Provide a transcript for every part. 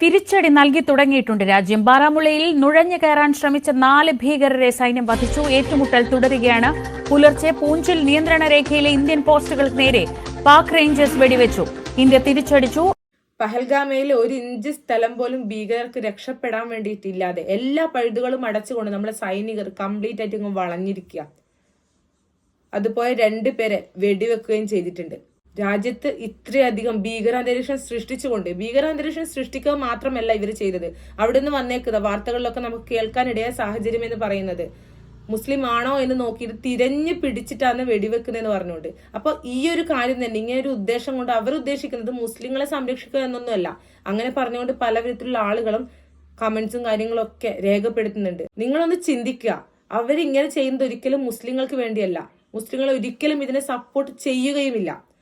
തിരിച്ചടി നൽകി തുടങ്ങിയിട്ടുണ്ട് രാജ്യം. ബാരാമുള്ളയിൽ നുഴഞ്ഞു കയറാൻ ശ്രമിച്ച നാല് ഭീകരരെ സൈന്യം വധിച്ചു. ഏറ്റുമുട്ടൽ തുടരുകയാണ്. പുലർച്ചെ പൂഞ്ചിൽ നിയന്ത്രണ രേഖയിലെ ഇന്ത്യൻ പോസ്റ്റുകൾക്ക് നേരെ പാക് റേഞ്ചേഴ്സ് വെടിവെച്ചു. ഇന്ത്യ തിരിച്ചടിച്ചു. പഹൽഗാമയിൽ ഒരു ഇഞ്ച് സ്ഥലം പോലും ഭീകരർക്ക് രക്ഷപ്പെടാൻ വേണ്ടിയിട്ടില്ലാതെ എല്ലാ പഴുതുകളും അടച്ചുകൊണ്ട് നമ്മുടെ സൈനികർ കംപ്ലീറ്റ് ആയിട്ട് വളഞ്ഞിരിക്കുക. അതുപോലെ രണ്ട് പേരെ വെടിവെക്കുകയും ചെയ്തിട്ടുണ്ട്. രാജ്യത്ത് ഇത്രയധികം ഭീകരാന്തരീക്ഷം സൃഷ്ടിച്ചുകൊണ്ട് ഭീകരാന്തരീക്ഷം സൃഷ്ടിക്കുക മാത്രമല്ല ഇവർ ചെയ്തത്. അവിടെ നിന്ന് വന്നേക്കുന്ന വാർത്തകളിലൊക്കെ നമുക്ക് കേൾക്കാനിടയായ സാഹചര്യം എന്ന് പറയുന്നത്. മുസ്ലിം ആണോ എന്ന് നോക്കിയിട്ട് തിരഞ്ഞു പിടിച്ചിട്ടാണ് വെടിവെക്കുന്നതെന്ന് പറഞ്ഞുകൊണ്ട്. അപ്പൊ ഈ ഒരു കാര്യം തന്നെ ഇങ്ങനെ ഒരു ഉദ്ദേശം കൊണ്ട് അവർ ഉദ്ദേശിക്കുന്നത് മുസ്ലിങ്ങളെ സംരക്ഷിക്കുക എന്നൊന്നുമല്ല. അങ്ങനെ പറഞ്ഞുകൊണ്ട് പല വിധത്തിലുള്ള ആളുകളും കമന്റ്സും കാര്യങ്ങളൊക്കെ രേഖപ്പെടുത്തുന്നുണ്ട്. നിങ്ങളൊന്ന് ചിന്തിക്കുക. അവരിങ്ങനെ ചെയ്യുന്നത് ഒരിക്കലും മുസ്ലിങ്ങൾക്ക് വേണ്ടിയല്ല. മുസ്ലിങ്ങൾ ഒരിക്കലും ഇതിനെ സപ്പോർട്ട് ചെയ്യുകയുമില്ല.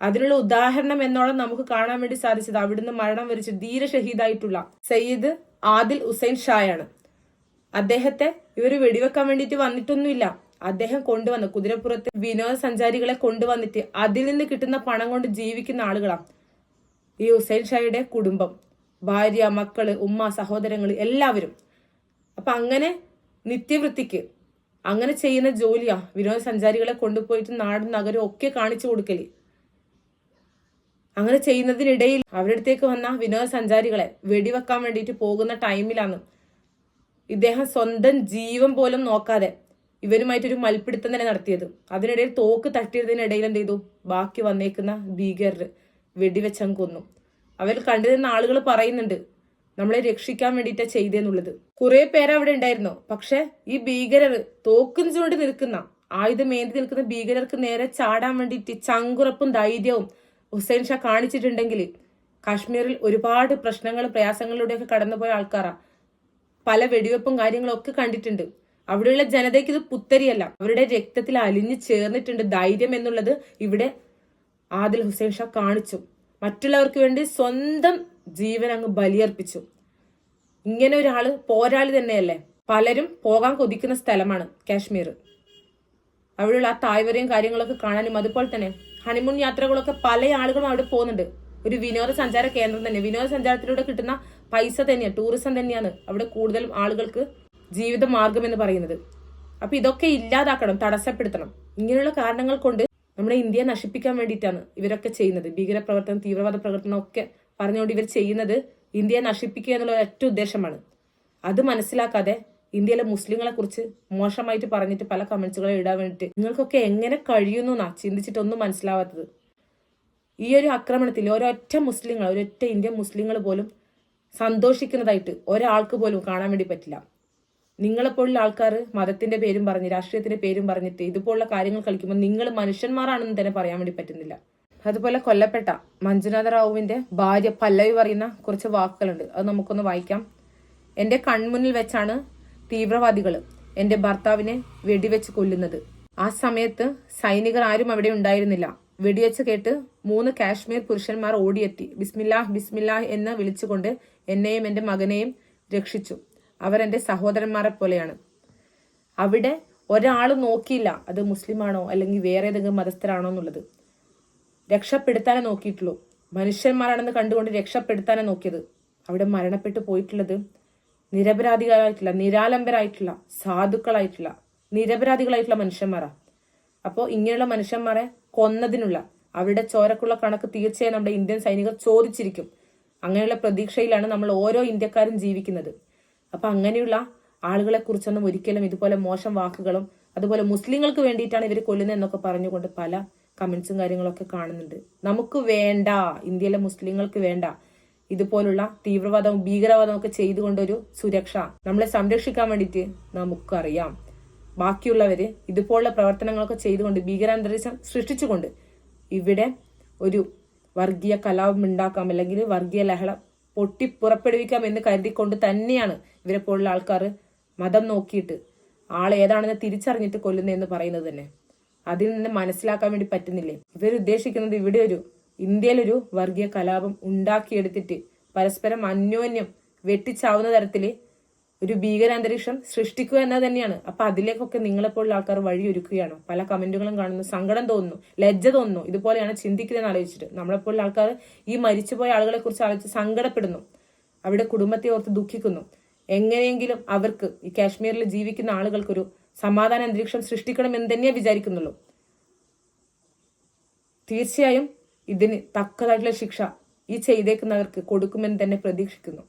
അതിനുള്ള ഉദാഹരണം എന്നോളം നമുക്ക് കാണാൻ വേണ്ടി സാധിച്ചത് അവിടുന്ന് മരണം വരിച്ച് ധീര ഷഹീദായിട്ടുള്ള സയ്യിദ് ആദിൽ ഹുസൈൻ ഷായാണ്. അദ്ദേഹത്തെ ഇവർ വെടിവെക്കാൻ വേണ്ടിയിട്ട് വന്നിട്ടൊന്നുമില്ല. അദ്ദേഹം കൊണ്ടുവന്ന് കുതിരപ്പുറത്ത് വിനോദസഞ്ചാരികളെ കൊണ്ടുവന്നിട്ട് അതിൽ നിന്ന് കിട്ടുന്ന പണം കൊണ്ട് ജീവിക്കുന്ന ആളുകളാണ് ഈ ഹുസൈൻ ഷായുടെ കുടുംബം ഭാര്യ മക്കൾ ഉമ്മ സഹോദരങ്ങൾ എല്ലാവരും. അപ്പൊ അങ്ങനെ നിത്യവൃത്തിക്ക് അങ്ങനെ ചെയ്യുന്ന ജോലിയാ വിനോദസഞ്ചാരികളെ കൊണ്ടുപോയിട്ട് നാടും നഗരവും ഒക്കെ കാണിച്ചു കൊടുക്കൽ. അങ്ങനെ ചെയ്യുന്നതിനിടയിൽ അവരുടെ അടുത്തേക്ക് വന്ന വിനോദസഞ്ചാരികളെ വെടിവെക്കാൻ വേണ്ടിയിട്ട് പോകുന്ന ടൈമിലാണ് ഇദ്ദേഹം സ്വന്തം ജീവൻ പോലും നോക്കാതെ ഇവരുമായിട്ടൊരു മൽപ്പിടുത്തം തന്നെ നടത്തിയത്. അതിനിടയിൽ തോക്ക് തട്ടിയതിനിടയിൽ എന്ത് ചെയ്തു? ബാക്കി വന്നേക്കുന്ന ഭീകരർ വെടിവെച്ചം കൊന്നു. അവർ കണ്ടിരുന്ന ആളുകൾ പറയുന്നുണ്ട് നമ്മളെ രക്ഷിക്കാൻ വേണ്ടിയിട്ടാ ചെയ്തെന്നുള്ളത്. കുറെ പേര് അവിടെ ഉണ്ടായിരുന്നു. പക്ഷെ ഈ ഭീകരർ തോക്കും ചൂണ്ടി നിൽക്കുന്ന ആയുധമേന്തി നിൽക്കുന്ന ഭീകരർക്ക് നേരെ ചാടാൻ വേണ്ടിയിട്ട് ചങ്കുറപ്പും ധൈര്യവും ഹുസൈൻ ഷാ കാണിച്ചിട്ടുണ്ടെങ്കിൽ കാശ്മീരിൽ ഒരുപാട് പ്രശ്നങ്ങളും പ്രയാസങ്ങളിലൂടെയൊക്കെ കടന്നുപോയ ആൾക്കാരാ. പല വെടിവെപ്പും കാര്യങ്ങളും ഒക്കെ കണ്ടിട്ടുണ്ട്. അവിടെയുള്ള ജനതയ്ക്ക് ഇത് പുത്തരിയല്ല. അവരുടെ രക്തത്തിൽ അലിഞ്ഞു ചേർന്നിട്ടുണ്ട് ധൈര്യം എന്നുള്ളത് ഇവിടെ ആദിൽ ഹുസൈൻ ഷാ കാണിച്ചു. മറ്റുള്ളവർക്ക് വേണ്ടി സ്വന്തം ജീവൻ അങ്ങ് ബലിയർപ്പിച്ചു. ഇങ്ങനെ ഒരാൾ പോരാളി തന്നെയല്ലേ? പലരും പോകാൻ കൊതിക്കുന്ന സ്ഥലമാണ് കാശ്മീർ. അവിടെയുള്ള ആ തായ്വരയും കാര്യങ്ങളൊക്കെ കാണാനും അതുപോലെ തന്നെ ഹണിമൂൺ യാത്രകളൊക്കെ പല ആളുകളും അവിടെ പോകുന്നുണ്ട്. ഒരു വിനോദസഞ്ചാര കേന്ദ്രം തന്നെ. വിനോദസഞ്ചാരത്തിലൂടെ കിട്ടുന്ന പൈസ തന്നെയാണ് ടൂറിസം തന്നെയാണ് അവിടെ കൂടുതലും ആളുകൾക്ക് ജീവിത മാർഗം എന്ന് പറയുന്നത്. അപ്പൊ ഇതൊക്കെ ഇല്ലാതാക്കണം തടസ്സപ്പെടുത്തണം. ഇങ്ങനെയുള്ള കാരണങ്ങൾ കൊണ്ട് നമ്മുടെ ഇന്ത്യയെ നശിപ്പിക്കാൻ വേണ്ടിയിട്ടാണ് ഇവരൊക്കെ ചെയ്യുന്നത്. ഭീകരപ്രവർത്തനം തീവ്രവാദ പ്രവർത്തനം ഒക്കെ പറഞ്ഞുകൊണ്ട് ഇവർ ചെയ്യുന്നത് ഇന്ത്യയെ നശിപ്പിക്കുക എന്നുള്ള ഒറ്റ ഉദ്ദേശമാണ്. അത് മനസ്സിലാക്കാതെ ഇന്ത്യയിലെ മുസ്ലിങ്ങളെ കുറിച്ച് മോശമായിട്ട് പറഞ്ഞിട്ട് പല കമന്റ്സുകളും ഇടാൻ വേണ്ടിയിട്ട് നിങ്ങൾക്കൊക്കെ എങ്ങനെ കഴിയുന്നു എന്നാ ചിന്തിച്ചിട്ടൊന്നും മനസ്സിലാവാത്തത്. ഈ ഒരു ആക്രമണത്തിൽ ഒരൊറ്റ മുസ്ലിങ്ങൾ ഒരൊറ്റ ഇന്ത്യൻ മുസ്ലിങ്ങൾ പോലും സന്തോഷിക്കുന്നതായിട്ട് ഒരാൾക്ക് പോലും കാണാൻ വേണ്ടി പറ്റില്ല. നിങ്ങളെപ്പോലുള്ള ആൾക്കാർ മതത്തിന്റെ പേരും പറഞ്ഞ് രാഷ്ട്രീയത്തിന്റെ പേരും പറഞ്ഞിട്ട് ഇതുപോലുള്ള കാര്യങ്ങൾ കളിക്കുമ്പോൾ നിങ്ങൾ മനുഷ്യന്മാരാണെന്ന് തന്നെ പറയാൻ വേണ്ടി പറ്റുന്നില്ല. അതുപോലെ കൊല്ലപ്പെട്ട മഞ്ജുനാഥ റാവുവിന്റെ ഭാര്യ പല്ലവി പറയുന്ന കുറച്ച് വാക്കുകളുണ്ട്. അത് നമുക്കൊന്ന് വായിക്കാം. എന്റെ കൺമുന്നിൽ വെച്ചാണ് തീവ്രവാദികൾ എന്റെ ഭർത്താവിനെ വെടിവെച്ച് കൊല്ലുന്നത്. ആ സമയത്ത് സൈനികർ ആരും അവിടെ ഉണ്ടായിരുന്നില്ല. വെടിവെച്ച് കേട്ട് മൂന്ന് കാശ്മീർ പുരുഷന്മാർ ഓടിയെത്തി. ബിസ്മില്ലാഹ് ബിസ്മില്ലാഹ് എന്ന് വിളിച്ചുകൊണ്ട് എന്നെയും എന്റെ മകനെയും രക്ഷിച്ചു. അവരെന്റെ സഹോദരന്മാരെ പോലെയാണ്. അവിടെ ഒരാൾ നോക്കിയില്ല. അത് മുസ്ലിമാണോ അല്ലെങ്കിൽ വേറെ ഏതെങ്കിലും മതസ്ഥരാണോ എന്നുള്ളത്. രക്ഷപ്പെടുത്താനേ നോക്കിയിട്ടുള്ളൂ. മനുഷ്യന്മാരാണെന്ന് കണ്ടുകൊണ്ട് രക്ഷപ്പെടുത്താനേ നോക്കിയത്. അവിടെ മരണപ്പെട്ടു പോയിട്ടുള്ളത് നിരപരാധികളായിട്ടുള്ള നിരാലംബരായിട്ടുള്ള സാധുക്കളായിട്ടുള്ള നിരപരാധികളായിട്ടുള്ള മനുഷ്യന്മാരാ. അപ്പോൾ ഇങ്ങനെയുള്ള മനുഷ്യന്മാരെ കൊന്നതിനുള്ള അവരുടെ ചോരക്കുള്ള കണക്ക് തീർച്ചയായും നമ്മുടെ ഇന്ത്യൻ സൈനികർ ചോദിച്ചിരിക്കും. അങ്ങനെയുള്ള പ്രതീക്ഷയിലാണ് നമ്മൾ ഓരോ ഇന്ത്യക്കാരും ജീവിക്കുന്നത്. അപ്പൊ അങ്ങനെയുള്ള ആളുകളെ കുറിച്ചൊന്നും ഒരിക്കലും ഇതുപോലെ മോശം വാക്കുകളും അതുപോലെ മുസ്ലിങ്ങൾക്ക് വേണ്ടിയിട്ടാണ് ഇവർ കൊല്ലുന്നത് എന്നൊക്കെ പറഞ്ഞുകൊണ്ട് പല കമന്റ്സും കാര്യങ്ങളൊക്കെ കാണുന്നുണ്ട്. നമുക്ക് വേണ്ട ഇന്ത്യയിലെ മുസ്ലിങ്ങൾക്ക് വേണ്ട ഇതുപോലുള്ള തീവ്രവാദവും ഭീകരവാദവും ഒക്കെ ചെയ്തുകൊണ്ടൊരു സുരക്ഷ നമ്മളെ സംരക്ഷിക്കാൻ വേണ്ടിയിട്ട് നമുക്കറിയാം. ബാക്കിയുള്ളവര് ഇതുപോലുള്ള പ്രവർത്തനങ്ങളൊക്കെ ചെയ്തുകൊണ്ട് ഭീകരാന്തരീക്ഷം സൃഷ്ടിച്ചുകൊണ്ട് ഇവിടെ ഒരു വർഗീയ കലാപം ഉണ്ടാക്കാം അല്ലെങ്കിൽ വർഗീയ ലഹള പൊട്ടി പുറപ്പെടുവിക്കാം എന്ന് കരുതിക്കൊണ്ട് തന്നെയാണ് ഇവരെ പോലുള്ള ആൾക്കാർ മതം നോക്കിയിട്ട് ആൾ ഏതാണെന്ന് തിരിച്ചറിഞ്ഞിട്ട് കൊല്ലുന്നതെന്ന് പറയുന്നത് തന്നെ. അതിൽ നിന്ന് മനസ്സിലാക്കാൻ വേണ്ടി പറ്റുന്നില്ലേ? ഇവർ ഉദ്ദേശിക്കുന്നത് ഇവിടെ ഒരു ഇന്ത്യയിലൊരു വർഗീയ കലാപം ഉണ്ടാക്കിയെടുത്തിട്ട് പരസ്പരം അന്യോന്യം വെട്ടിച്ചാവുന്ന തരത്തിൽ ഒരു ഭീകരാന്തരീക്ഷം സൃഷ്ടിക്കുക എന്നത് തന്നെയാണ്. അപ്പൊ അതിലേക്കൊക്കെ നിങ്ങളെപ്പോലുള്ള ആൾക്കാർ വഴിയൊരുക്കുകയാണ്. പല കമന്റുകളും കാണുന്നു സങ്കടം തോന്നുന്നു ലജ്ജ തോന്നുന്നു. ഇതുപോലെയാണ് ചിന്തിക്കുന്നതെന്ന് ആലോചിച്ചിട്ട്. നമ്മളെപ്പോലുള്ള ആൾക്കാർ ഈ മരിച്ചുപോയ ആളുകളെ കുറിച്ച് ആലോചിച്ച് സങ്കടപ്പെടുന്നു. അവിടെ കുടുംബത്തെ ഓർത്ത് ദുഃഖിക്കുന്നു. എങ്ങനെയെങ്കിലും അവർക്ക് ഈ കാശ്മീരിൽ ജീവിക്കുന്ന ആളുകൾക്കൊരു സമാധാന അന്തരീക്ഷം സൃഷ്ടിക്കണം എന്ന് തന്നെയേ വിചാരിക്കുന്നുള്ളൂ. തീർച്ചയായും ഇതിന് തക്കതായിട്ടുള്ള ശിക്ഷ ഈ ചെയ്തേക്കുന്നവർക്ക് കൊടുക്കുമെന്ന് തന്നെ പ്രതീക്ഷിക്കുന്നു.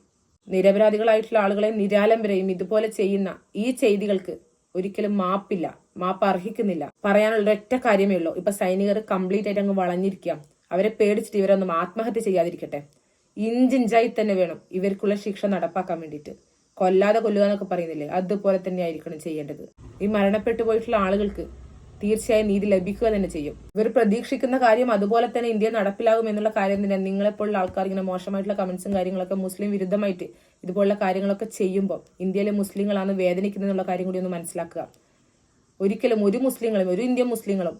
നിരപരാധികളായിട്ടുള്ള ആളുകളെ നിരാലംബരെയും ഇതുപോലെ ചെയ്യുന്ന ഈ ചെയ്തികൾക്ക് ഒരിക്കലും മാപ്പില്ല മാപ്പ് അർഹിക്കുന്നില്ല. പറയാനുള്ള ഒരൊറ്റ കാര്യമേ ഉള്ളൂ. ഇപ്പൊ സൈനികർ കംപ്ലീറ്റ് ആയിട്ട് അങ്ങ് വളഞ്ഞിരിക്കാം. അവരെ പേടിച്ചിട്ട് ഇവരൊന്നും ആത്മഹത്യ ചെയ്യാതിരിക്കട്ടെ. ഇഞ്ചിഞ്ചായി തന്നെ വേണം ഇവർക്കുള്ള ശിക്ഷ നടപ്പാക്കാൻ വേണ്ടിയിട്ട്. കൊല്ലാതെ കൊല്ലുക എന്നൊക്കെ പറയുന്നില്ലേ? അതുപോലെ തന്നെ ആയിരിക്കണം ചെയ്യേണ്ടത്. ഈ മരണപ്പെട്ടു പോയിട്ടുള്ള ആളുകൾക്ക് തീർച്ചയായും നീതി ലഭിക്കുക തന്നെ ചെയ്യും. ഇവർ പ്രതീക്ഷിക്കുന്ന കാര്യം അതുപോലെ തന്നെ ഇന്ത്യ നടപ്പിലാകും എന്നുള്ള കാര്യം തന്നെ നിങ്ങളെപ്പോലുള്ള ആൾക്കാർ ഇങ്ങനെ മോശമായിട്ടുള്ള കമന്റ്സും കാര്യങ്ങളൊക്കെ മുസ്ലിം വിരുദ്ധമായിട്ട് ഇതുപോലുള്ള കാര്യങ്ങളൊക്കെ ചെയ്യുമ്പോൾ ഇന്ത്യയിലെ മുസ്ലിങ്ങളാണ് വേദനിക്കുന്നത് എന്നുള്ള കാര്യം കൂടി ഒന്ന് മനസ്സിലാക്കുക. ഒരിക്കലും ഒരു മുസ്ലിങ്ങളും ഒരു ഇന്ത്യൻ മുസ്ലിങ്ങളും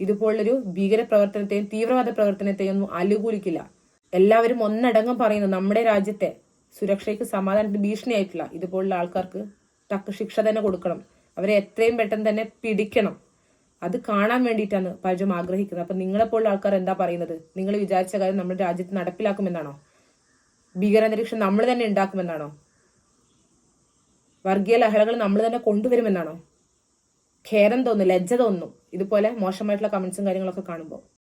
ഇതുപോലൊരു ഭീകര പ്രവർത്തനത്തെയും തീവ്രവാദ പ്രവർത്തനത്തെയും ഒന്നും അനുകൂലിക്കില്ല എല്ലാവരും ഒന്നടങ്കം പറയുന്നു നമ്മുടെ രാജ്യത്തെ സുരക്ഷയ്ക്ക് സമാധാനത്തിന് ഭീഷണിയായിട്ടില്ല. ഇതുപോലുള്ള ആൾക്കാർക്ക് തക്ക ശിക്ഷ തന്നെ കൊടുക്കണം. അവരെ എത്രയും പെട്ടെന്ന് തന്നെ പിടിക്കണം. അത് കാണാൻ വേണ്ടിയിട്ടാണ് പലരും ആഗ്രഹിക്കുന്നത്. അപ്പൊ നിങ്ങളെപ്പോലുള്ള ആൾക്കാർ എന്താ പറയുന്നത്? നിങ്ങൾ വിചാരിച്ച കാര്യം നമ്മുടെ രാജ്യത്ത് നടപ്പിലാക്കുമെന്നാണോ? ഭീകരാന്തരീക്ഷം നമ്മൾ തന്നെ ഉണ്ടാക്കുമെന്നാണോ? വർഗീയ ലഹളകൾ നമ്മൾ തന്നെ കൊണ്ടുവരുമെന്നാണോ? ഖേദം തോന്നും ലജ്ജ തോന്നും. ഇതുപോലെ മോശമായിട്ടുള്ള കമന്റ്സും കാര്യങ്ങളൊക്കെ കാണുമ്പോൾ